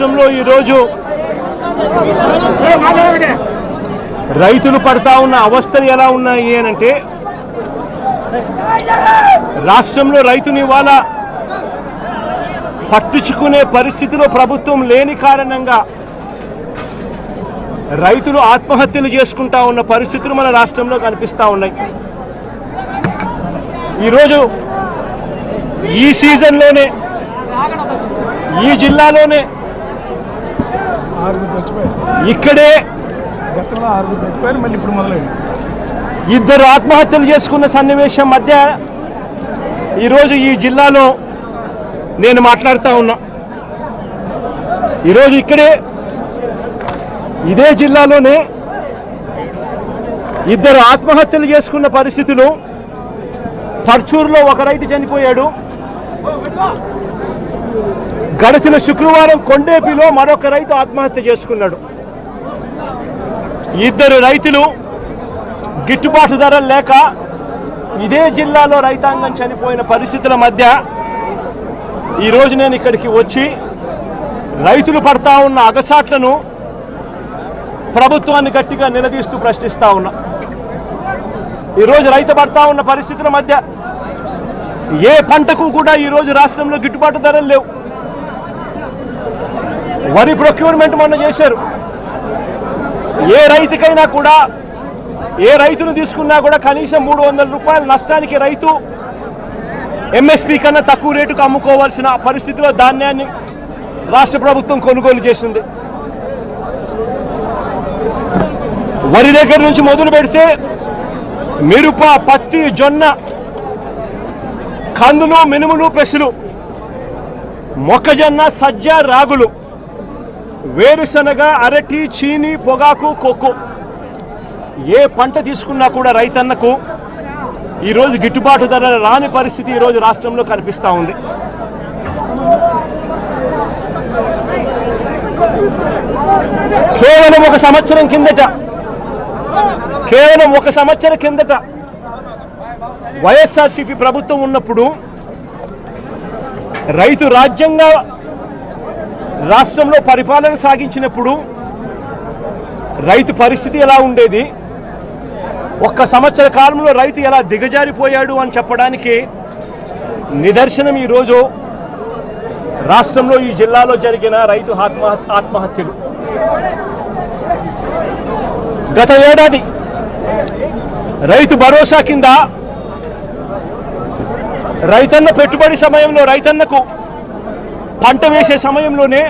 రాష్ట్రంలో ఈరోజు రైతులు పడతా ఉన్న అవస్థలు ఎలా ఉన్నాయి అనంటే రాష్ట్రంలో రైతుని ఇవాళ పట్టించుకునే పరిస్థితిలో ప్రభుత్వం లేని కారణంగా రైతులు ఆత్మహత్యలు చేసుకుంటా ఉన్న పరిస్థితులు మన రాష్ట్రంలో కనిపిస్తూ ఉన్నాయి. ఈరోజు ఈ సీజన్లోనే ఈ జిల్లాలోనే ఆరుగురు చచ్చిపోయారు. ఇక్కడే గతంలో ఆరుగురు చచ్చిపోయారు మళ్ళీ ఇప్పుడు మొదలైంది ఇద్దరు ఆత్మహత్యలు చేసుకున్న సన్నివేశం మధ్య ఈరోజు ఈ జిల్లాలో నేను మాట్లాడుతూ ఉన్నా. ఈరోజు ఇక్కడే ఇదే జిల్లాలోనే ఇద్దరు ఆత్మహత్యలు చేసుకున్న పరిస్థితులు పర్చూరులో ఒక రైతు చనిపోయాడు. గడిచిన శుక్రవారం కొండేపిలో మరొక రైతు ఆత్మహత్య చేసుకున్నాడు. ఇద్దరు రైతులు గిట్టుబాటు ధరలు లేక ఇదే జిల్లాలో రైతాంగం చనిపోయిన పరిస్థితుల మధ్య ఈరోజు నేను ఇక్కడికి వచ్చి రైతులు పడతా ఉన్న అగసాట్లను ప్రభుత్వాన్ని గట్టిగా నిలదీస్తూ ప్రశ్నిస్తా ఉన్నా. ఈరోజు రైతు పడతా ఉన్న పరిస్థితుల మధ్య ఏ పంటకు కూడా ఈరోజు రాష్ట్రంలో గిట్టుబాటు ధరలు లేవు. వరి ప్రొక్యూర్మెంట్ మొన్న చేశారు. ఏ రైతుకైనా కూడా ఏ రైతును తీసుకున్నా కూడా కనీసం మూడు వందల రూపాయల నష్టానికి రైతు ఎంఎస్పి కన్నా తక్కువ రేటుకు అమ్ముకోవాల్సిన పరిస్థితిలో ధాన్యాన్ని రాష్ట్ర ప్రభుత్వం కొనుగోలు చేసింది. వరి దగ్గర నుంచి మొదలు పెడితే మిరప పత్తి జొన్న కందులు మినుములు పెసులు మొక్కజొన్న సజ్జ రాగులు. వేరుశనగ అరటి చీని పొగాకు కొక్కు ఏ పంట తీసుకున్నా కూడా రైతన్నకు ఈరోజు గిట్టుబాటు ధర రాని పరిస్థితి ఈరోజు రాష్ట్రంలో కనిపిస్తూ ఉంది. కేవలం ఒక సంవత్సరం కిందట కేవలం ఒక సంవత్సరం కిందట వైఎస్ఆర్సీపీ ప్రభుత్వం ఉన్నప్పుడు రైతు రాజ్యంగా రాష్ట్రంలో పరిపాలన సాగించినప్పుడు రైతు పరిస్థితి ఎలా ఉండేది? ఒక్క సంవత్సర కాలంలో రైతు ఎలా దిగజారిపోయాడు అని చెప్పడానికి నిదర్శనం ఈరోజు రాష్ట్రంలో ఈ జిల్లాలో జరిగిన రైతు ఆత్మహత్య ఆత్మహత్యలు. గత ఏడాది రైతు భరోసా కింద రైతన్న పెట్టుబడి సమయంలో రైతన్నకు పంట వేసే సమయంలోనే